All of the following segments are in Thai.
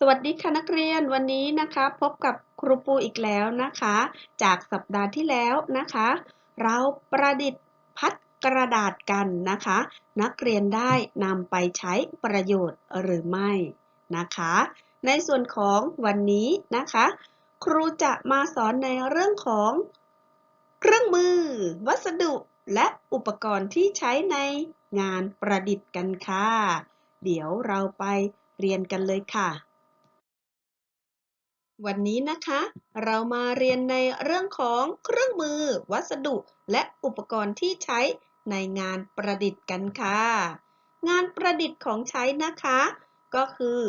สวัสดีค่ะนักเรียนวันนี้นะคะ พบกับครูปูอีกแล้วนะคะ จากสัปดาห์ที่แล้วนะคะ เราประดิษฐ์พัดกระดาษกันนะคะ นักเรียนได้นำไปใช้ประโยชน์หรือไม่นะคะ ในส่วนของวันนี้นะคะ ครูจะมาสอนในเรื่องของเครื่องมือ วัสดุและอุปกรณ์ที่ใช้ในงานประดิษฐ์กันค่ะ เดี๋ยวเราไปเรียนกันเลยค่ะ วันนี้นะคะ เรามาเรียนในเรื่องของเครื่องมือ วัสดุ และอุปกรณ์ที่ใช้ในงานประดิษฐ์กันค่ะ งานประดิษฐ์ของใช้นะคะ ก็คือ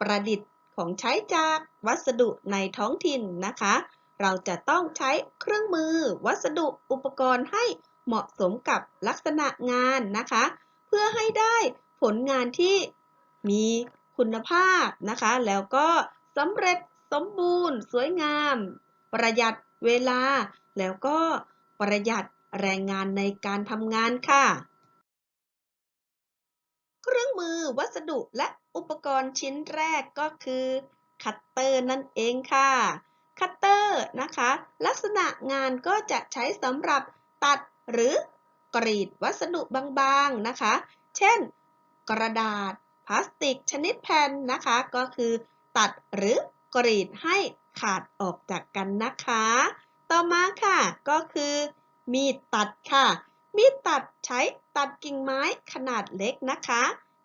ประดิษฐ์ของใช้จากวัสดุในท้องถิ่นนะคะ เราจะต้องใช้เครื่องมือ วัสดุอุปกรณ์ให้เหมาะสมกับลักษณะงานนะคะ เพื่อให้ได้ผลงานที่มีคุณภาพนะคะ แล้วก็สำเร็จ สมบูรณ์ สวยงาม ประหยัดเวลา แล้วก็ประหยัดแรงงานในการทำงานค่ะ เครื่องมือวัสดุและอุปกรณ์ชิ้นแรกก็คือคัตเตอร์นั่นเองค่ะ คัตเตอร์นะคะ ลักษณะงานก็จะใช้สำหรับตัดหรือกรีดวัสดุบางๆนะคะ เช่น กระดาษพลาสติกชนิดแผ่นนะคะ ก็คือตัดหรือก กรีดให้ขาดออกจากกันนะคะ ต่อมาค่ะ ก็คือ มีดตัดค่ะ มีดตัดใช้ตัดกิ่งไม้ขนาดเล็กนะคะ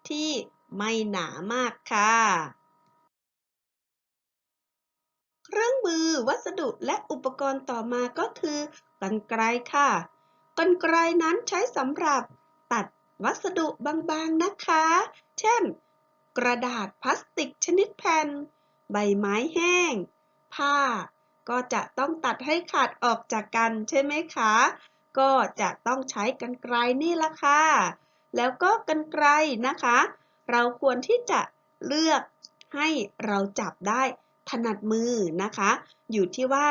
ที่ไม่หนามากค่ะ เครื่องมือวัสดุและอุปกรณ์ต่อมาก็คือกรรไกรค่ะ กรรไกรนั้นใช้สำหรับตัดวัสดุบางๆนะคะ เช่น กระดาษพลาสติกชนิดแผ่น ใบไม้แห้ง ผ้า ก็จะต้องตัดให้ขาดออกจากกันใช่ไหมคะ ก็จะต้องใช้กรรไกรนี่ละค่ะ แล้วก็กรรไกรนะคะ เราควรที่จะเลือกให้เราจับได้ถนัดมือนะคะ อยู่ที่ว่า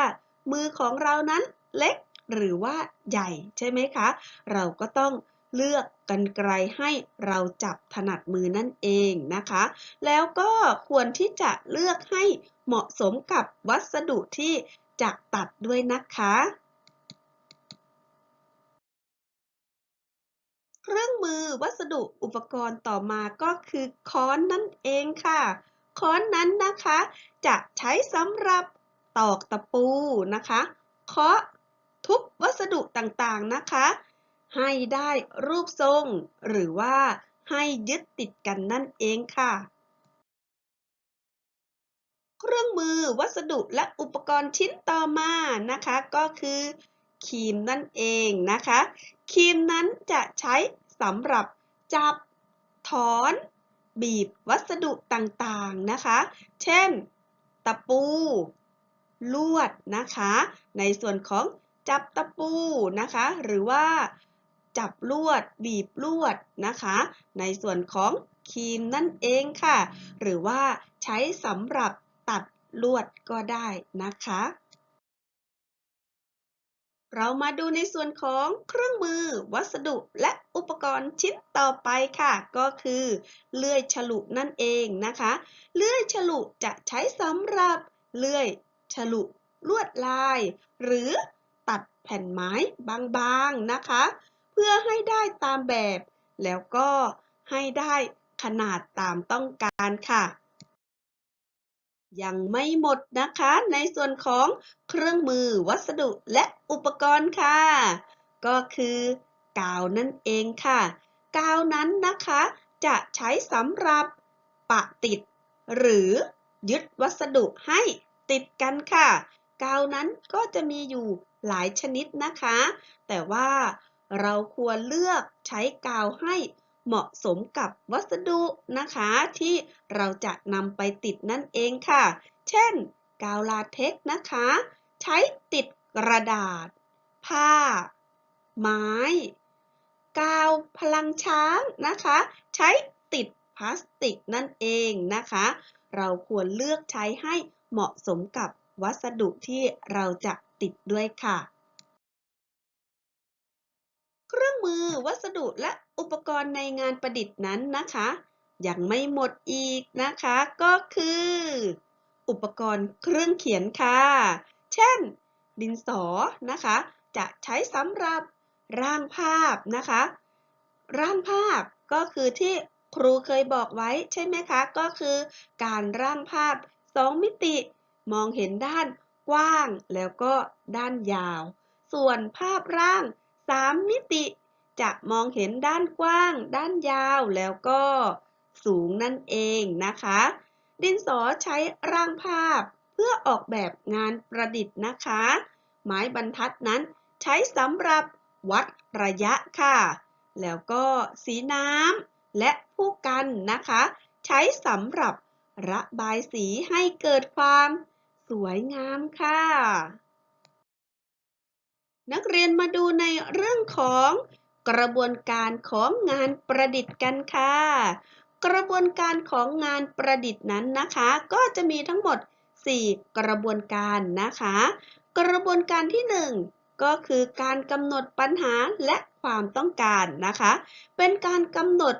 มือของเรานั้นเล็กหรือว่าใหญ่ใช่ไหมคะ เราก็ต้อง เลือกกันไกลให้เราจับถนัดมือนั่นเองนะคะ แล้วก็ควรที่จะเลือกให้เหมาะสมกับวัสดุที่จะตัดด้วยนะคะเครื่องมือวัสดุอุปกรณ์ต่อมาก็คือค้อนนั่นเองค่ะ ค้อนนั้นนะคะ จะใช้สำหรับตอกตะปูนะคะ เคาะทุบวัสดุต่างๆนะคะ ให้ได้รูปทรง หรือว่าให้ยึดติดกันนั่นเองค่ะ เครื่องมือวัสดุและอุปกรณ์ชิ้นต่อมานะคะ ก็คือครีมนั่นเองนะคะครีมนั้นจะใช้สำหรับจับ ถอน บีบวัสดุต่างๆนะคะ เช่น ตะปู ลวดนะคะ ในส่วนของจับตะปูนะคะ หรือว่า จับลวด บีบลวดนะคะ ในส่วนของครีมนั่นเองค่ะ หรือว่าใช้สำหรับตัดลวดก็ได้นะคะ เรามาดูในส่วนของเครื่องมือ วัสดุและอุปกรณ์ชิ้นต่อไปค่ะ ก็คือเลื่อยฉลุนั่นเองนะคะ เลื่อยฉลุจะใช้สำหรับเลื่อยฉลุลวดลาย หรือตัดแผ่นไม้บางๆนะคะ เพื่อให้ได้ตามแบบ แล้วก็ให้ได้ขนาดตามต้องการค่ะ ยังไม่หมดนะคะ ในส่วนของเครื่องมือวัสดุและอุปกรณ์ค่ะ ก็คือกาวนั่นเองค่ะ กาวนั้นนะคะ จะใช้สำหรับปะติด หรือยึดวัสดุให้ติดกันค่ะ กาวนั้นก็จะมีอยู่หลายชนิดนะคะ แต่ว่า เราควรเลือกใช้กาวให้เหมาะสมกับวัสดุนะคะ ที่เราจะนำไปติดนั่นเองค่ะ เช่น กาวลาเท็กนะคะ ใช้ติดกระดาษ ผ้า ไม้ กาวพลังช้างนะคะ ใช้ติดพลาสติกนั่นเองนะคะ เราควรเลือกใช้ให้เหมาะสมกับวัสดุที่เราจะติดด้วยค่ะ เครื่องมือวัสดุและอุปกรณ์ในงานประดิษฐ์นั้นนะคะ ยังไม่หมดอีกนะคะ ก็คือ อุปกรณ์เครื่องเขียนค่ะ เช่น ดินสอนะคะ จะใช้สำหรับร่างภาพนะคะ ร่างภาพก็คือที่ครูเคยบอกไว้ใช่ไหมคะ ก็คือการร่างภาพ2มิติ มองเห็นด้านกว้างแล้วก็ด้านยาว ส่วนภาพร่าง 3 มิติ จะมองเห็นด้านกว้าง ด้านยาวแล้วก็สูงนั่นเองนะคะ ดินสอใช้ร่างภาพเพื่อออกแบบงานประดิษฐ์นะคะ ไม้บรรทัดนั้นใช้สำหรับวัดระยะค่ะ แล้วก็สีน้ำและผู้กันนะคะ ใช้สำหรับระบายสีให้เกิดความสวยงามค่ะ นักเรียนมาดูในเรื่องของกระบวนการของงานประดิษฐ์กันค่ะ กระบวนการของงานประดิษฐ์นั้นนะคะ ก็จะมีทั้งหมด 4 กระบวนการนะคะ กระบวนการที่ 1 ก็คือการกำหนดปัญหาและความต้องการนะคะ เป็นการกำหนด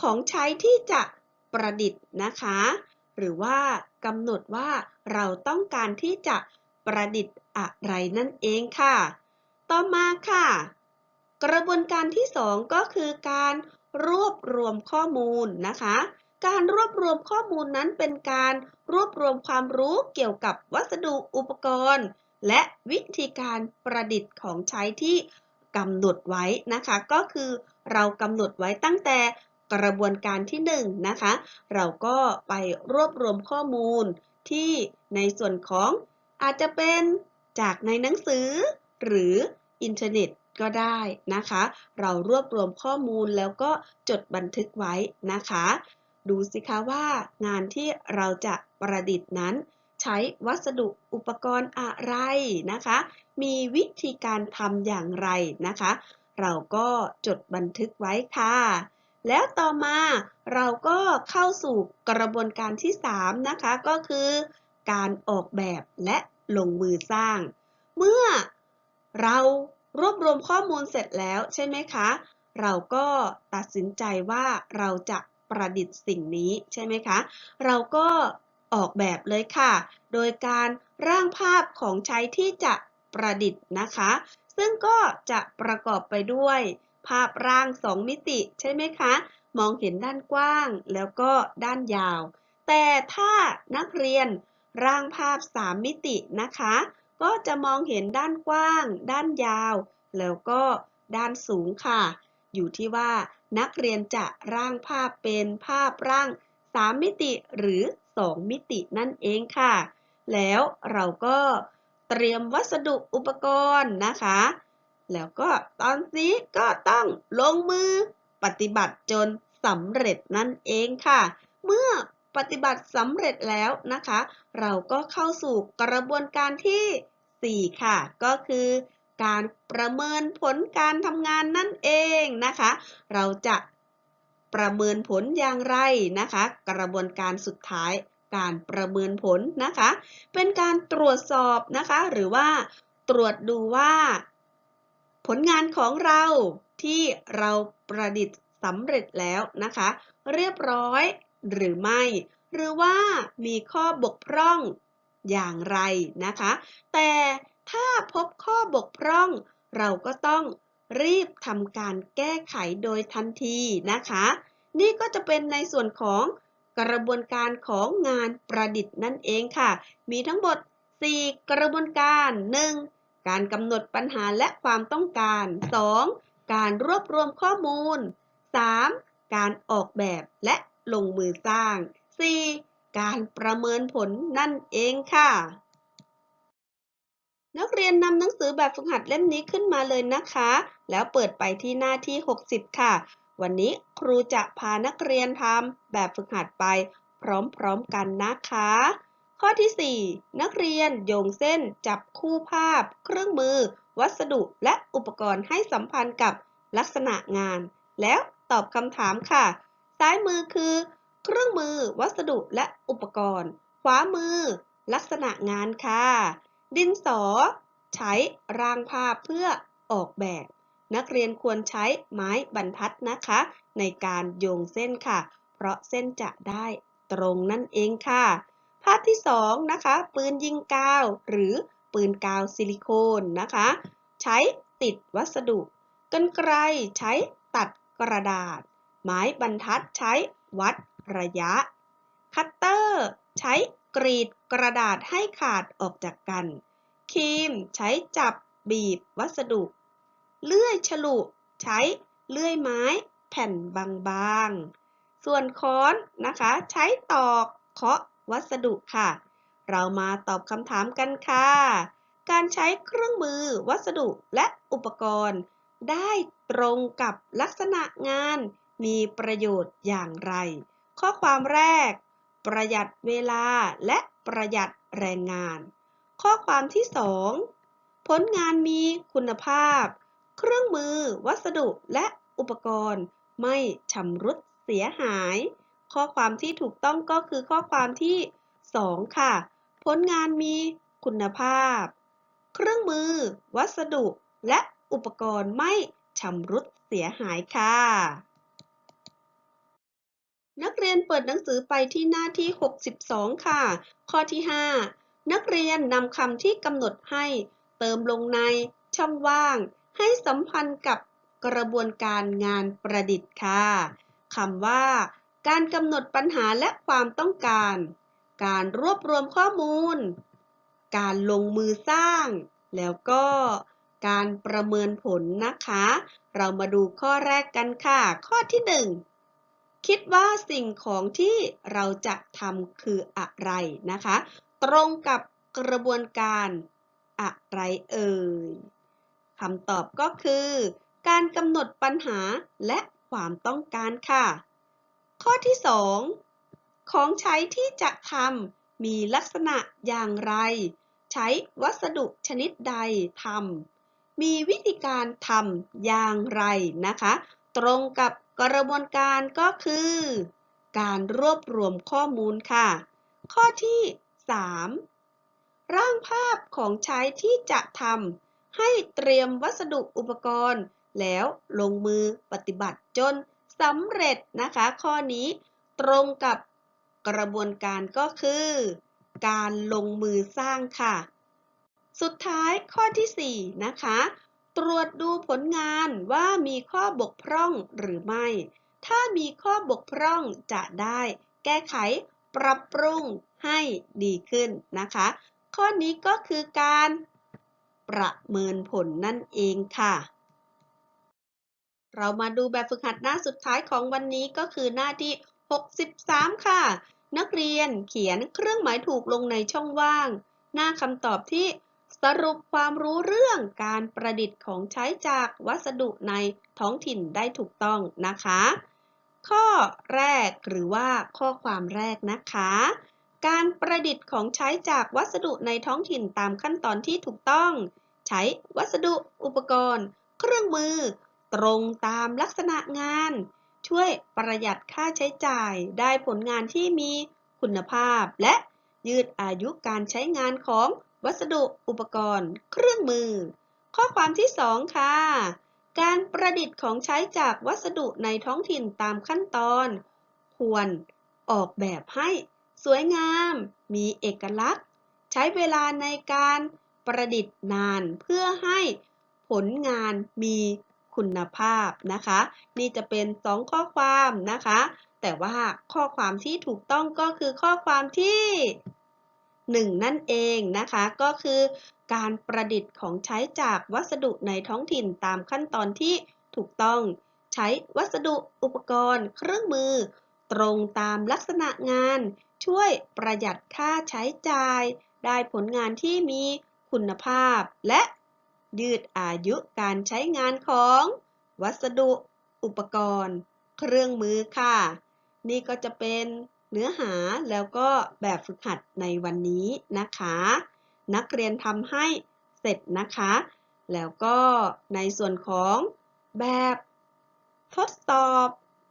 ของใช้ที่จะประดิษฐ์นะคะ หรือว่ากำหนดว่าเราต้องการที่จะประดิษฐ์อะไรนั่นเองค่ะ ต่อมาค่ะ กระบวนการที่ 2 ก็คือการรวบรวมข้อมูลนะคะ การรวบรวมข้อมูลนั้นเป็นการรวบรวมความรู้เกี่ยวกับวัสดุอุปกรณ์ และวิธีการประดิษฐ์ของใช้ที่กำหนดไว้นะคะ ก็คือเรากำหนดไว้ตั้งแต่กระบวนการที่1นนะคะ เราก็ไปรวบรวมข้อมูลที่ในส่วนของอาจจะเป็นจากในหนังสือ หรืออินเทอร์เน็ตก็ได้นะคะ เรารวบรวมข้อมูลแล้วก็จดบันทึกไว้นะคะ ดูสิคะว่างานที่เราจะประดิษฐ์นั้น ใช้วัสดุอุปกรณ์อะไรนะคะ มีวิธีการทำอย่างไรนะคะ เราก็จดบันทึกไว้ค่ะ แล้วต่อมาเราก็เข้าสู่กระบวนการที่ 3 นะคะ ก็คือ การออกแบบและลงมือสร้าง เมื่อ เรารวบรวมข้อมูลเสร็จแล้วใช่ไหมคะ เราก็ตัดสินใจว่าเราจะประดิษฐ์สิ่งนี้ใช่ไหมคะ เราก็ออกแบบเลยค่ะ โดยการร่างภาพของใช้ที่จะประดิษฐ์นะคะ ซึ่งก็จะประกอบไปด้วย ภาพร่าง 2 มิติใช่ไหมคะ มองเห็นด้านกว้างแล้วก็ด้านยาว แต่ถ้านักเรียนร่างภาพ 3 มิตินะคะ ก็จะมองเห็นด้านกว้าง ด้านยาว แล้วก็ด้านสูงค่ะ อยู่ที่ว่านักเรียนจะร่างภาพเป็นภาพร่าง 3 มิติหรือ 2 มิตินั่นเองค่ะ แล้วเราก็เตรียมวัสดุอุปกรณ์นะคะ แล้วก็ตอนนี้ก็ต้องลงมือปฏิบัติจนสำเร็จนั่นเองค่ะ เมื่อปฏิบัติสำเร็จแล้วนะคะ เราก็เข้าสู่กระบวนการที่ 4 ค่ะ ก็คือการประเมินผลการทำงานนั่นเองนะคะ เราจะประเมินผลอย่างไรนะคะ กระบวนการสุดท้ายการประเมินผลนะคะ เป็นการตรวจสอบนะคะ หรือว่าตรวจดูว่า ผลงานของเราที่เราประดิษฐ์สำเร็จแล้วนะคะ เรียบร้อยหรือไม่ หรือว่ามีข้อบกพร่อง อย่างไรนะคะ แต่ถ้าพบข้อบกพร่อง เราก็ต้องรีบทำการแก้ไขโดยทันทีนะคะ นี่ก็จะเป็นในส่วนของกระบวนการของงานประดิษฐ์นั่นเองค่ะ มีทั้งหมด 4 กระบวนการ 1. การกำหนดปัญหาและความต้องการ 2. การรวบรวมข้อมูล 3. การออกแบบและลงมือสร้าง 4. การประเมินผลนั่นเองค่ะ นักเรียนนำหนังสือแบบฝึกหัดเล่มนี้ขึ้นมาเลยนะคะ แล้วเปิดไปที่หน้าที่ 60 ค่ะ วันนี้ครูจะพานักเรียนทำแบบฝึกหัดไป พร้อมๆกันนะคะ ข้อที่ 4 นักเรียนโยงเส้น จับคู่ภาพ เครื่องมือ วัสดุและอุปกรณ์ให้สัมพันธ์กับลักษณะงาน แล้วตอบคำถามค่ะ ซ้ายมือคือ เครื่องมือ วัสดุและอุปกรณ์ ขวามือ ลักษณะงานค่ะ ดินสอ ใช้รางภาพเพื่อออกแบบ นักเรียนควรใช้ไม้บรรทัดนะคะ ในการโยงเส้นค่ะ เพราะเส้นจะได้ตรงนั่นเองค่ะ ภาพที่สองนะคะ ปืนยิงกาว หรือปืนกาวซิลิโคนนะคะ ใช้ติดวัสดุกรรไกรใช้ตัดกระดาษ ไม้บรรทัดใช้วัด ระยะ คัตเตอร์ใช้กรีดกระดาษให้ขาดออกจากกัน ครีมใช้จับบีบวัสดุ เลื่อยฉลุใช้เลื่อยไม้ แผ่นบางๆ ส่วนค้อนนะคะ ใช้ตอกเคาะวัสดุค่ะ เรามาตอบคำถามกันค่ะ การใช้เครื่องมือวัสดุและอุปกรณ์ ได้ตรงกับลักษณะงานมีประโยชน์อย่างไร ข้อความแรก ประหยัดเวลาและประหยัดแรงงาน ข้อความที่ 2 ผลงานมีคุณภาพ เครื่องมือ วัสดุและอุปกรณ์ ไม่ชำรุดเสียหาย ข้อความที่ถูกต้องก็คือข้อความที่ 2 ค่ะ ผลงานมีคุณภาพ เครื่องมือ วัสดุ และอุปกรณ์ไม่ชำรุดเสียหายค่ะ นักเรียนเปิดหนังสือไปที่หน้าที่ 62 ค่ะ ข้อที่ 5 นักเรียนนำคำที่กำหนดให้ เติมลงในช่องว่าง ให้สัมพันธ์กับกระบวนการงานประดิษฐ์ค่ะคำว่า การกำหนดปัญหาและความต้องการ การรวบรวมข้อมูล การลงมือสร้าง แล้วก็การประเมินผลนะคะ เรามาดูข้อแรกกันค่ะ ข้อที่ 1 คิดว่าสิ่งของที่เราจะทำคืออะไรนะคะ ตรงกับกระบวนการอะไรเอ่ยคำตอบก็คือ การกำหนดปัญหาและความต้องการค่ะ ข้อที่ 2 ของใช้ที่จะทำมีลักษณะอย่างไร ใช้วัสดุชนิดใดทำมีวิธีการทำอย่างไรนะคะ ตรงกับ กระบวนการก็คือ การรวบรวมข้อมูลค่ะ ข้อที่ 3 ร่างภาพของใช้ที่จะทำให้เตรียมวัสดุอุปกรณ์ แล้วลงมือปฏิบัติจนสำเร็จนะคะ ข้อนี้ตรงกับกระบวนการก็คือ การลงมือสร้างค่ะ สุดท้ายข้อที่ 4 นะคะ ตรวจดูผลงานว่ามีข้อบกพร่องหรือไม่ ถ้ามีข้อบกพร่องจะได้ แก้ไขปรับปรุงให้ดีขึ้นนะคะ ข้อนี้ก็คือการประเมินผลนั่นเองค่ะ เรามาดูแบบฝึกหัดหน้าสุดท้ายของวันนี้ก็คือหน้าที่ 63 ค่ะ นักเรียนเขียนเครื่องหมายถูกลงในช่องว่าง หน้าคำตอบที่ สรุปความรู้เรื่องการประดิษฐ์ของใช้จากวัสดุในท้องถิ่นได้ถูกต้องนะคะ ข้อแรกหรือว่าข้อความแรกนะคะ การประดิษฐ์ของใช้จากวัสดุในท้องถิ่นตามขั้นตอนที่ถูกต้อง ใช้วัสดุอุปกรณ์ เครื่องมือ ตรงตามลักษณะงาน ช่วยประหยัดค่าใช้จ่ายได้ผลงานที่มีคุณภาพและยืดอายุการใช้งานของ วัสดุอุปกรณ์ เครื่องมือ ข้อความที่ 2 ค่ะ การประดิษฐ์ของใช้จากวัสดุในท้องถิ่นตามขั้นตอน ควรออกแบบให้สวยงาม มีเอกลักษณ์ ใช้เวลาในการประดิษฐ์นานเพื่อให้ผลงานมีคุณภาพนะคะ นี่จะเป็น 2 ข้อความนะคะ แต่ว่าข้อความที่ถูกต้องก็คือข้อความที่ 1 นั่นเองนะคะ ก็คือการประดิษฐ์ของใช้จากวัสดุในท้องถิ่นตามขั้นตอนที่ถูกต้อง ใช้วัสดุอุปกรณ์ เครื่องมือ ตรงตามลักษณะงาน ช่วยประหยัดค่าใช้จ่าย ได้ผลงานที่มีคุณภาพ และยืดอายุการใช้งานของ วัสดุ อุปกรณ์ เครื่องมือค่ะ นี่ก็จะเป็น เนื้อหาแล้วก็แบบฝึกหัดในวันนี้นะคะ นักเรียนทำให้เสร็จนะคะ แล้วก็ในส่วนของแบบทดสอบ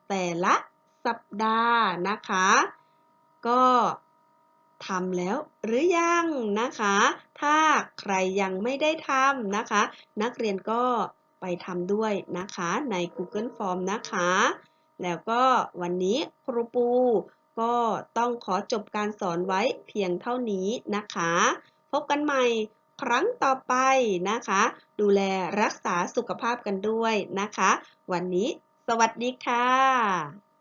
แต่ละสัปดาห์นะคะ ก็ทำแล้วหรือยังนะคะ ถ้าใครยังไม่ได้ทำนะคะ นักเรียนก็ไปทำด้วยนะคะใน Google Form นะคะ แล้วก็วันนี้ครูปู ก็ต้องขอจบการสอนไว้เพียงเท่านี้นะคะ พบกันใหม่ครั้งต่อไปนะคะ ดูแลรักษาสุขภาพกันด้วยนะคะ วันนี้สวัสดีค่ะ